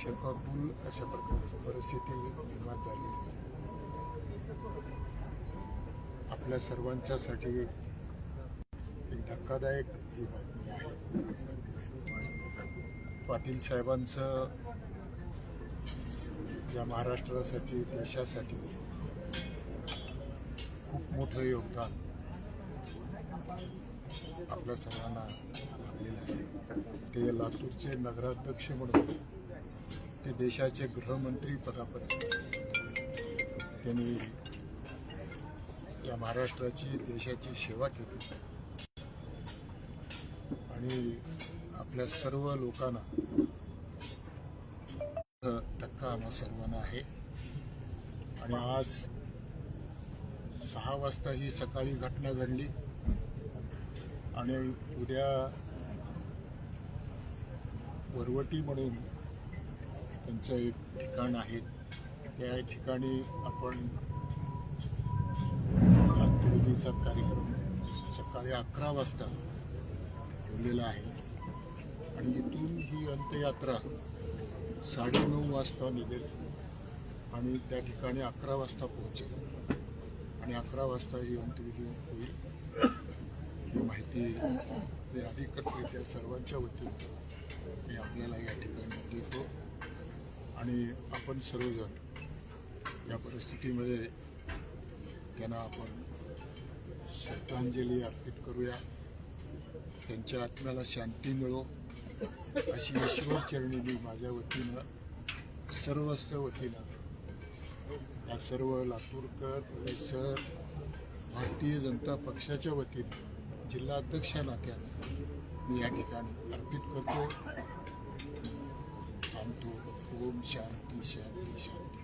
शकाकुल अशा प्रकारची परिस्थिती निर्माण झाली आपल्या सर्वांच्यासाठी एक धक्कादायक ही बातमी आहे. पाटील साहेबांचं या महाराष्ट्रासाठी देशासाठी खूप मोठं योगदान आपल्या सर्वांना लाभलेलं आहे. ते लातूरचे नगराध्यक्ष म्हणून ते देशाचे गृहमंत्री पदापर्यंत. त्यांनी या महाराष्ट्राची देशाची सेवा केली. आणि आपल्या सर्व लोकांना धक्का आम्हा सर्वांना आहे. आणि आज सहा वाजता ही सकाळी घटना घडली. आणि उद्या वरवटी म्हणून त्यांचं एक ठिकाण आहे. त्या ठिकाणी आपण अंत्यविधीचा कार्यक्रम सकाळी अकरा वाजता ठेवलेला आहे. आणि इथून ही अंत्ययात्रा साडेनऊ वाजता निघेल आणि त्या ठिकाणी अकरा वाजता पोहोचेल. आणि अकरा वाजता ही अंत्यविधी होईल. ही माहिती मी अधिकृतरित्या सर्वांच्या वतीने मी आपल्याला या ठिकाणी आणि आपण सर्वजण या परिस्थितीमध्ये त्यांना आपण श्रद्धांजली अर्पित करूया. त्यांच्या आत्म्याला शांती मिळो. अशी ईश्वरचरणी मी माझ्या वतीनं सर्वस्व वतीनं या सर्व लातूरकर परिसर भारतीय जनता पक्षाच्या वतीनं जिल्हा अध्यक्ष नात्याने मी या ठिकाणी अर्पित करतो. थांबतो ओम शांती शांती शांती